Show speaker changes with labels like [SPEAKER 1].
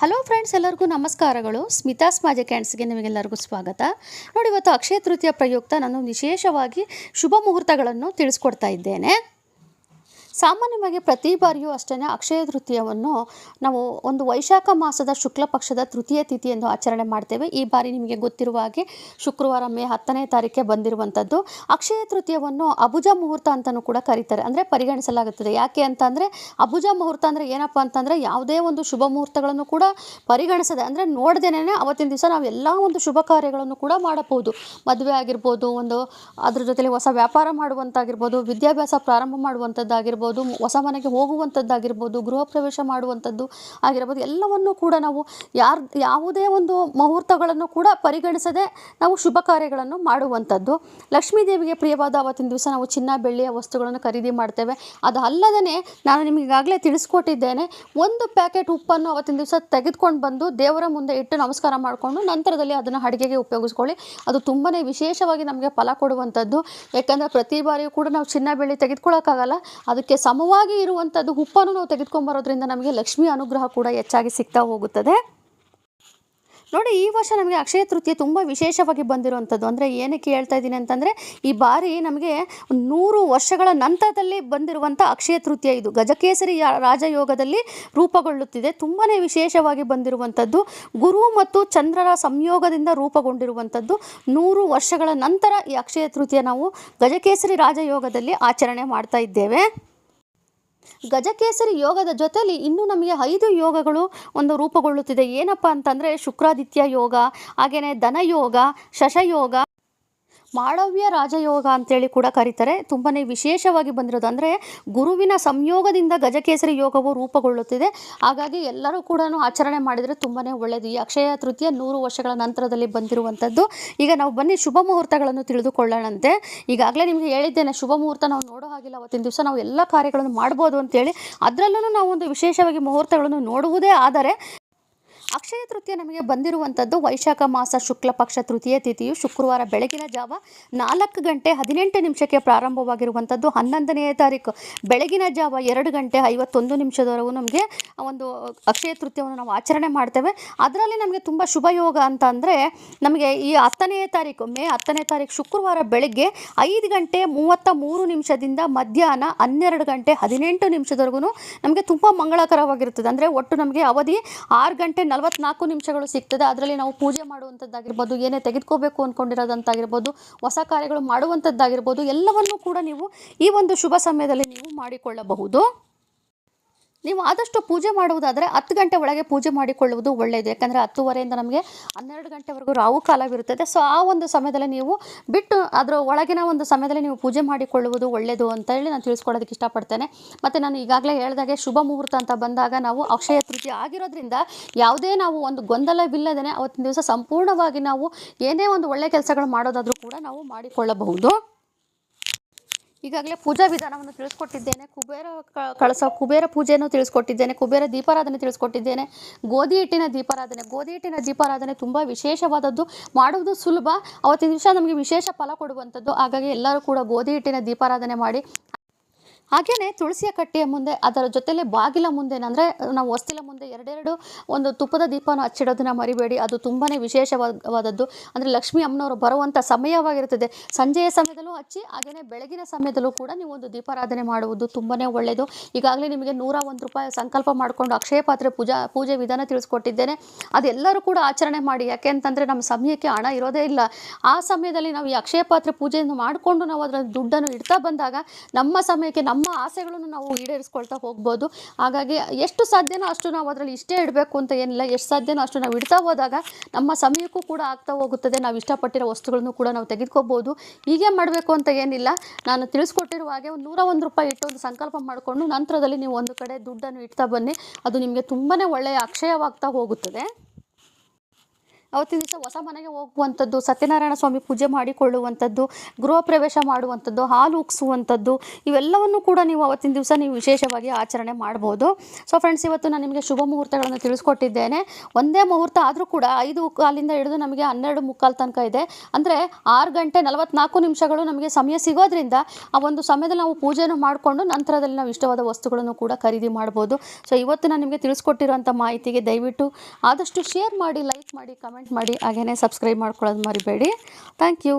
[SPEAKER 1] Hello friends ಎಲ್ಲರಿಗೂ ನಮಸ್ಕಾರಗಳು. ಸ್ಮಿತಾಸ್ ಸ್ಮಾಜೆ ಕ್ಯಾಂಡ್ಸ್ಗೆ ನಿಮಗೆಲ್ಲರಿಗೂ ಸ್ವಾಗತ. ನೋಡಿ, ಇವತ್ತು ಅಕ್ಷಯ ತೃತೀಯ ಪ್ರಯುಕ್ತ ನಾನು ವಿಶೇಷವಾಗಿ ಶುಭ ಮುಹೂರ್ತಗಳನ್ನು ತಿಳಿಸ್ಕೊಡ್ತಾ ಇದ್ದೇನೆ. ಸಾಮಾನ್ಯವಾಗಿ ಪ್ರತಿ ಬಾರಿಯೂ ಅಷ್ಟೇ ಅಕ್ಷಯ ತೃತೀಯವನ್ನು ನಾವು ಒಂದು ವೈಶಾಖ ಮಾಸದ ಶುಕ್ಲ ಪಕ್ಷದ ತೃತೀಯ ಎಂದು ಆಚರಣೆ ಮಾಡ್ತೇವೆ. ಈ ಬಾರಿ ನಿಮಗೆ ಗೊತ್ತಿರುವ ಹಾಗೆ ಶುಕ್ರವಾರ ಮೇ ಹತ್ತನೇ ತಾರೀಕೆ ಬಂದಿರುವಂಥದ್ದು. ಅಕ್ಷಯ ತೃತೀಯವನ್ನು ಅಬುಜ ಮುಹೂರ್ತ ಅಂತಲೂ ಕೂಡ ಕರೀತಾರೆ. ಅಂದರೆ ಪರಿಗಣಿಸಲಾಗುತ್ತದೆ. ಯಾಕೆ ಅಂತಂದರೆ ಅಬುಜ ಮುಹೂರ್ತ ಅಂದರೆ ಏನಪ್ಪ ಅಂತಂದರೆ ಯಾವುದೇ ಒಂದು ಶುಭ ಮುಹೂರ್ತಗಳನ್ನು ಕೂಡ ಪರಿಗಣಿಸದೆ ಅಂದರೆ ನೋಡ್ದೇನೆ ಅವತ್ತಿನ ದಿವಸ ನಾವು ಎಲ್ಲ ಒಂದು ಶುಭ ಕಾರ್ಯಗಳನ್ನು ಕೂಡ ಮಾಡಬಹುದು. ಮದುವೆ ಆಗಿರ್ಬೋದು, ಒಂದು ಅದ್ರ ಜೊತೆಲಿ ಹೊಸ ವ್ಯಾಪಾರ ಮಾಡುವಂತಾಗಿರ್ಬೋದು, ವಿದ್ಯಾಭ್ಯಾಸ ಪ್ರಾರಂಭ ಮಾಡುವಂಥದ್ದಾಗಿರ್ಬೋದು ಹೊಸ ಮನೆಗೆ ಹೋಗುವಂಥದ್ದಾಗಿರ್ಬೋದು, ಗೃಹ ಪ್ರವೇಶ ಮಾಡುವಂಥದ್ದು ಆಗಿರ್ಬೋದು, ಎಲ್ಲವನ್ನೂ ಕೂಡ ನಾವು ಯಾರು, ಯಾವುದೇ ಒಂದು ಮುಹೂರ್ತಗಳನ್ನು ಕೂಡ ಪರಿಗಣಿಸದೆ ನಾವು ಶುಭ ಕಾರ್ಯಗಳನ್ನು ಮಾಡುವಂಥದ್ದು. ಲಕ್ಷ್ಮೀ ದೇವಿಗೆ ಪ್ರಿಯವಾದ ಅವತ್ತಿನ ದಿವಸ ನಾವು ಚಿನ್ನ, ಬೆಳ್ಳಿಯ ವಸ್ತುಗಳನ್ನು ಖರೀದಿ ಮಾಡ್ತೇವೆ. ಅದು ಅಲ್ಲದೇ ನಾನು ನಿಮಗೆ ಈಗಾಗಲೇ ತಿಳಿಸ್ಕೊಟ್ಟಿದ್ದೇನೆ, ಒಂದು ಪ್ಯಾಕೆಟ್ ಉಪ್ಪನ್ನು ಅವತ್ತಿನ ದಿವಸ ತೆಗೆದುಕೊಂಡು ಬಂದು ದೇವರ ಮುಂದೆ ಇಟ್ಟು ನಮಸ್ಕಾರ ಮಾಡಿಕೊಂಡು ನಂತರದಲ್ಲಿ ಅದನ್ನು ಅಡುಗೆಗೆ ಉಪಯೋಗಿಸ್ಕೊಳ್ಳಿ. ಅದು ತುಂಬಾ ವಿಶೇಷವಾಗಿ ನಮಗೆ ಫಲ ಕೊಡುವಂಥದ್ದು. ಯಾಕಂದರೆ ಪ್ರತಿ ಬಾರಿಯೂ ಕೂಡ ನಾವು ಚಿನ್ನ, ಬೆಳ್ಳಿ ತೆಗೆದುಕೊಳ್ಳೋಕ್ಕಾಗಲ್ಲ. ಅದಕ್ಕೆ ಸಮವಾಗಿ ಇರುವಂಥದ್ದು ಉಪ್ಪನ್ನು ನಾವು ತೆಗೆದುಕೊಂಬರೋದ್ರಿಂದ ನಮಗೆ ಲಕ್ಷ್ಮಿ ಅನುಗ್ರಹ ಕೂಡ ಹೆಚ್ಚಾಗಿ ಸಿಗ್ತಾ ಹೋಗುತ್ತದೆ. ನೋಡಿ, ಈ ವರ್ಷ ನಮಗೆ ಅಕ್ಷಯ ತೃತೀಯ ತುಂಬ ವಿಶೇಷವಾಗಿ ಬಂದಿರುವಂಥದ್ದು ಅಂದರೆ ಏನಕ್ಕೆ ಹೇಳ್ತಾ ಇದ್ದೀನಿ ಅಂತಂದರೆ, ಈ ಬಾರಿ ನಮಗೆ ನೂರು ವರ್ಷಗಳ ನಂತರದಲ್ಲಿ ಬಂದಿರುವಂಥ ಅಕ್ಷಯ ತೃತೀಯ ಇದು. ಗಜಕೇಸರಿ ರಾಜಯೋಗದಲ್ಲಿ ರೂಪುಗೊಳ್ಳುತ್ತಿದೆ. ತುಂಬಾ ವಿಶೇಷವಾಗಿ ಬಂದಿರುವಂಥದ್ದು ಗುರು ಮತ್ತು ಚಂದ್ರರ ಸಂಯೋಗದಿಂದ ರೂಪುಗೊಂಡಿರುವಂಥದ್ದು ನೂರು ವರ್ಷಗಳ ನಂತರ ಈ ಅಕ್ಷಯ ತೃತೀಯ ನಾವು ಗಜಕೇಸರಿ ರಾಜಯೋಗದಲ್ಲಿ ಆಚರಣೆ ಮಾಡ್ತಾ ಇದ್ದೇವೆ. ಗಜಕೇಸರಿ ಯೋಗದ ಜೊತೆಯಲ್ಲಿ ಇನ್ನೂ ನಮಗೆ ಐದು ಯೋಗಗಳು ಒಂದು ರೂಪುಗೊಳ್ಳುತ್ತಿದೆ. ಏನಪ್ಪ ಅಂತಂದರೆ ಶುಕ್ರಾದಿತ್ಯ ಯೋಗ ಹಾಗೆಯೇ ಧನಯೋಗ, ಶಶಯೋಗ. ಮಾಳವ್ಯ ರಾಜಯೋಗ ಅಂತೇಳಿ ಕೂಡ ಕರೀತಾರೆ. ತುಂಬಾ ವಿಶೇಷವಾಗಿ ಬಂದಿರೋದು ಅಂದರೆ ಗುರುವಿನ ಸಂಯೋಗದಿಂದ ಗಜಕೇಸರಿ ಯೋಗವು ರೂಪುಗೊಳ್ಳುತ್ತಿದೆ. ಹಾಗಾಗಿ ಎಲ್ಲರೂ ಕೂಡ ಆಚರಣೆ ಮಾಡಿದರೆ ತುಂಬಾ ಒಳ್ಳೆಯದು ಈ ಅಕ್ಷಯ ತೃತೀಯ ನೂರು ವರ್ಷಗಳ ನಂತರದಲ್ಲಿ ಬಂದಿರುವಂಥದ್ದು. ಈಗ ನಾವು ಬನ್ನಿ ಶುಭ ಮುಹೂರ್ತಗಳನ್ನು ತಿಳಿದುಕೊಳ್ಳೋಣಂತೆ. ಈಗಾಗಲೇ ನಿಮಗೆ ಹೇಳಿದ್ದೇನೆ, ಶುಭ ಮುಹೂರ್ತ ನಾವು ನೋಡೋ ಹಾಗಿಲ್ಲ. ಅವತ್ತಿನ ದಿವಸ ನಾವು ಎಲ್ಲ ಕಾರ್ಯಗಳನ್ನು ಮಾಡ್ಬೋದು ಅಂತೇಳಿ. ಅದರಲ್ಲೂ ನಾವು ಒಂದು ವಿಶೇಷವಾಗಿ ಮುಹೂರ್ತಗಳನ್ನು ನೋಡುವುದೇ ಆದರೆ ಅಕ್ಷಯ ತೃತೀಯ ನಮಗೆ ಬಂದಿರುವಂಥದ್ದು ವೈಶಾಖ ಮಾಸ ಶುಕ್ಲ ಪಕ್ಷ ತೃತೀಯ ತಿಥಿಯು ಶುಕ್ರವಾರ ಬೆಳಗಿನ ಜಾವ ನಾಲ್ಕು ಗಂಟೆ ಹದಿನೆಂಟು ನಿಮಿಷಕ್ಕೆ ಪ್ರಾರಂಭವಾಗಿರುವಂಥದ್ದು ಹನ್ನೊಂದನೆಯ ತಾರೀಕು. ಬೆಳಗಿನ ಜಾವ ಎರಡು ಗಂಟೆ ಐವತ್ತೊಂದು ನಿಮಿಷದವರೆಗೂ ನಮಗೆ ಒಂದು ಅಕ್ಷಯ ತೃತೀಯವನ್ನು ನಾವು ಆಚರಣೆ ಮಾಡ್ತೇವೆ. ಅದರಲ್ಲಿ ನಮಗೆ ತುಂಬ ಶುಭಯೋಗ ಅಂತ ಅಂದರೆ ನಮಗೆ ಈ ಹತ್ತನೆಯ ತಾರೀಕು, ಮೇ ಹತ್ತನೇ ತಾರೀಕು ಶುಕ್ರವಾರ ಬೆಳಗ್ಗೆ ಐದು ಗಂಟೆ ಮೂವತ್ತ ಮೂರು ನಿಮಿಷದಿಂದ ಮಧ್ಯಾಹ್ನ ಹನ್ನೆರಡು ಗಂಟೆ ಹದಿನೆಂಟು ನಿಮಿಷದವರೆಗೂ ನಮಗೆ ತುಂಬ ಮಂಗಳಕರವಾಗಿರುತ್ತದೆ. ಅಂದರೆ ಒಟ್ಟು ನಮಗೆ ಅವಧಿ ಆರು ಗಂಟೆ ನಲವತ್ನಾಲ್ಕು ನಿಮಿಷಗಳು ಸಿಗ್ತದೆ. ಅದರಲ್ಲಿ ನಾವು ಪೂಜೆ ಮಾಡುವಂಥದ್ದಾಗಿರ್ಬೋದು ಏನೇ ತೆಗೆದುಕೋಬೇಕು ಅಂದ್ಕೊಂಡಿರೋದಂತಾಗಿರ್ಬೋದು ಹೊಸ ಕಾರ್ಯಗಳು ಮಾಡುವಂಥದ್ದಾಗಿರ್ಬೋದು ಎಲ್ಲವನ್ನೂ ಕೂಡ ನೀವು ಈ ಒಂದು ಶುಭ ಸಮಯದಲ್ಲಿ ನೀವು ಮಾಡಿಕೊಳ್ಳಬಹುದು. ನೀವು ಆದಷ್ಟು ಪೂಜೆ ಮಾಡುವುದಾದರೆ ಹತ್ತು ಗಂಟೆ ಒಳಗೆ ಪೂಜೆ ಮಾಡಿಕೊಳ್ಳುವುದು ಒಳ್ಳೆಯದು ಯಾಕಂದರೆ ಹತ್ತುವರೆಯಿಂದ ನಮಗೆ ಹನ್ನೆರಡು ಗಂಟೆವರೆಗೂ ರಾವು ಕಾಲವಿರುತ್ತದೆ ಸೊ ಆ ಒಂದು ಸಮಯದಲ್ಲಿ ನೀವು ಬಿಟ್ಟು ಅದರ ಒಳಗಿನ ಒಂದು ಸಮಯದಲ್ಲಿ ನೀವು ಪೂಜೆ ಮಾಡಿಕೊಳ್ಳುವುದು ಒಳ್ಳೆಯದು ಅಂತ ಹೇಳಿ ನಾನು ತಿಳಿಸ್ಕೊಡೋದಕ್ಕೆ ಇಷ್ಟಪಡ್ತೇನೆ. ಮತ್ತು ನಾನು ಈಗಾಗಲೇ ಹೇಳಿದಾಗೆ ಶುಭ ಮುಹೂರ್ತ ಅಂತ ಬಂದಾಗ ನಾವು ಅಕ್ಷಯ ತೃತೀಯ ಆಗಿರೋದ್ರಿಂದ ಯಾವುದೇ ನಾವು ಒಂದು ಗೊಂದಲವಿಲ್ಲದೇ ಅವತ್ತಿನ ದಿವಸ ಸಂಪೂರ್ಣವಾಗಿ ನಾವು ಏನೇ ಒಂದು ಒಳ್ಳೆಯ ಕೆಲಸಗಳು ಮಾಡೋದಾದರೂ ಕೂಡ ನಾವು ಮಾಡಿಕೊಳ್ಳಬಹುದು. ಈಗಾಗಲೇ ಪೂಜಾ ವಿಧಾನವನ್ನು ತಿಳಿಸ್ಕೊಟ್ಟಿದ್ದೇನೆ, ಕುಬೇರ ಕಳಸ, ಕುಬೇರ ಪೂಜೆಯನ್ನು ತಿಳಿಸ್ಕೊಟ್ಟಿದ್ದೇನೆ, ಕುಬೇರ ದೀಪಾರಾಧನೆ ತಿಳಿಸ್ಕೊಟ್ಟಿದ್ದೇನೆ, ಗೋಧಿ ಹಿಟ್ಟಿನ ದೀಪಾರಾಧನೆ, ಗೋಧಿ ಹಿಟ್ಟಿನ ದೀಪಾರಾಧನೆ ತುಂಬ ವಿಶೇಷವಾದದ್ದು, ಮಾಡುವುದು ಸುಲಭ, ಅವತ್ತಿನ ದಿವಸ ನಮಗೆ ವಿಶೇಷ ಫಲ ಕೊಡುವಂಥದ್ದು, ಹಾಗಾಗಿ ಎಲ್ಲರೂ ಕೂಡ ಗೋಧಿ ಹಿಟ್ಟಿನ ದೀಪಾರಾಧನೆ ಮಾಡಿ ಹಾಗೆಯೇ ತುಳಸಿಯ ಕಟ್ಟೆಯ ಮುಂದೆ, ಅದರ ಜೊತೆಲೆ ಬಾಗಿಲ ಮುಂದೆ ಅಂದರೆ ನಾವು ವಸ್ತಿಲ ಮುಂದೆ ಎರಡೆರಡು ಒಂದು ತುಪ್ಪದ ದೀಪವನ್ನು ಹಚ್ಚಿಡೋದನ್ನ ಮರಿಬೇಡಿ. ಅದು ತುಂಬಾ ವಿಶೇಷವಾದದ್ದು. ಅಂದರೆ ಲಕ್ಷ್ಮೀ ಅಮ್ಮನವರು ಬರುವಂಥ ಸಮಯವಾಗಿರುತ್ತದೆ. ಸಂಜೆಯ ಸಮಯದಲ್ಲೂ ಹಚ್ಚಿ ಹಾಗೆಯೇ ಬೆಳಗಿನ ಸಮಯದಲ್ಲೂ ಕೂಡ ನೀವು ಒಂದು ದೀಪಾರಾಧನೆ ಮಾಡುವುದು ತುಂಬಾ ಒಳ್ಳೆಯದು. ಈಗಾಗಲೇ ನಿಮಗೆ ನೂರ ಒಂದು ರೂಪಾಯಿ ಸಂಕಲ್ಪ ಮಾಡಿಕೊಂಡು ಅಕ್ಷಯ ಪಾತ್ರೆ ಪೂಜಾ, ಪೂಜೆ ವಿಧಾನ ತಿಳಿಸ್ಕೊಟ್ಟಿದ್ದೇನೆ. ಅದೆಲ್ಲರೂ ಕೂಡ ಆಚರಣೆ ಮಾಡಿ. ಯಾಕೆ ಅಂತಂದರೆ, ನಮ್ಮ ಸಮಯಕ್ಕೆ ಹಣ ಇರೋದೇ ಇಲ್ಲ. ಆ ಸಮಯದಲ್ಲಿ ನಾವು ಈ ಅಕ್ಷಯ ಪಾತ್ರೆ ಪೂಜೆಯನ್ನು ಮಾಡಿಕೊಂಡು ನಾವು ಅದರ ದುಡ್ಡನ್ನು ಇಡ್ತಾ ಬಂದಾಗ, ನಮ್ಮ ಸಮಯಕ್ಕೆ ನಮ್ಮ ಆಸೆಗಳನ್ನು ನಾವು ಈಡೇರಿಸ್ಕೊಳ್ತಾ ಹೋಗ್ಬೋದು. ಹಾಗಾಗಿ ಎಷ್ಟು ಸಾಧ್ಯನೋ ಅಷ್ಟು ನಾವು ಅದರಲ್ಲಿ ಇಷ್ಟೇ ಇಡಬೇಕು ಅಂತ ಏನಿಲ್ಲ. ಎಷ್ಟು ಸಾಧ್ಯನೋ ಅಷ್ಟು ನಾವು ಇಡ್ತಾ ಹೋದಾಗ ನಮ್ಮ ಸಮಯಕ್ಕೂ ಕೂಡ ಆಗ್ತಾ ಹೋಗುತ್ತದೆ. ನಾವು ಇಷ್ಟಪಟ್ಟಿರೋ ವಸ್ತುಗಳನ್ನು ಕೂಡ ನಾವು ತೆಗೆದುಕೋಬೋದು ಹೀಗೆ ಮಾಡಬೇಕು ಅಂತ ಏನಿಲ್ಲ. ನಾನು ತಿಳಿಸ್ಕೊಟ್ಟಿರುವ ಹಾಗೆ ಒಂದು ನೂರ ಒಂದು ರೂಪಾಯಿ ಇಟ್ಟು ಒಂದು ಸಂಕಲ್ಪ ಮಾಡಿಕೊಂಡು ನಂತರದಲ್ಲಿ ನೀವು ಒಂದು ಕಡೆ ದುಡ್ಡನ್ನು ಇಡ್ತಾ ಬನ್ನಿ. ಅದು ನಿಮಗೆ ತುಂಬಾ ಒಳ್ಳೆಯ ಅಕ್ಷಯವಾಗ್ತಾ ಹೋಗುತ್ತದೆ. ಅವತ್ತಿನ ದಿವಸ ಹೊಸ ಮನೆಗೆ ಹೋಗುವಂಥದ್ದು, ಸತ್ಯನಾರಾಯಣ ಸ್ವಾಮಿ ಪೂಜೆ ಮಾಡಿಕೊಳ್ಳುವಂಥದ್ದು, ಗೃಹ ಪ್ರವೇಶ ಮಾಡುವಂಥದ್ದು, ಹಾಲು ಉಕ್ಸುವಂಥದ್ದು, ಇವೆಲ್ಲವನ್ನು ಕೂಡ ನೀವು ಅವತ್ತಿನ ದಿವಸ ನೀವು ವಿಶೇಷವಾಗಿ ಆಚರಣೆ ಮಾಡ್ಬೋದು. ಸೊ ಫ್ರೆಂಡ್ಸ್ ಇವತ್ತು ನಾನು ನಿಮಗೆ ಶುಭ ಮುಹೂರ್ತಗಳನ್ನು ತಿಳಿಸ್ಕೊಟ್ಟಿದ್ದೇನೆ. ಒಂದೇ ಮುಹೂರ್ತ ಆದರೂ ಕೂಡ ಐದು ಕಾಲಿಂದ ಹಿಡಿದು ನಮಗೆ ಹನ್ನೆರಡು ಮುಕ್ಕಾಲು ತನಕ ಇದೆ. ಅಂದರೆ ಆರು ಗಂಟೆ ನಲವತ್ನಾಲ್ಕು ನಿಮಿಷಗಳು ನಮಗೆ ಸಮಯ ಸಿಗೋದ್ರಿಂದ ಆ ಒಂದು ಸಮಯದಲ್ಲಿ ನಾವು ಪೂಜೆಯನ್ನು ಮಾಡಿಕೊಂಡು ನಂತರದಲ್ಲಿ ನಾವು ಇಷ್ಟವಾದ ವಸ್ತುಗಳನ್ನು ಕೂಡ ಖರೀದಿ ಮಾಡ್ಬೋದು. ಸೊ ಇವತ್ತು ನಾನು ನಿಮಗೆ ತಿಳಿಸ್ಕೊಟ್ಟಿರುವಂಥ ಮಾಹಿತಿಗೆ ದಯವಿಟ್ಟು ಆದಷ್ಟು ಶೇರ್ ಮಾಡಿ ಲೈಕ್ ಮಾಡಿ ಕಮೆಂಟ್ ಮಾಡಿ ಹಾಗೆಯೇ ಸಬ್ಸ್ಕ್ರೈಬ್ ಮಾಡ್ಕೊಳ್ಳೋದು ಮರಿಬೇಡಿ. Thank you.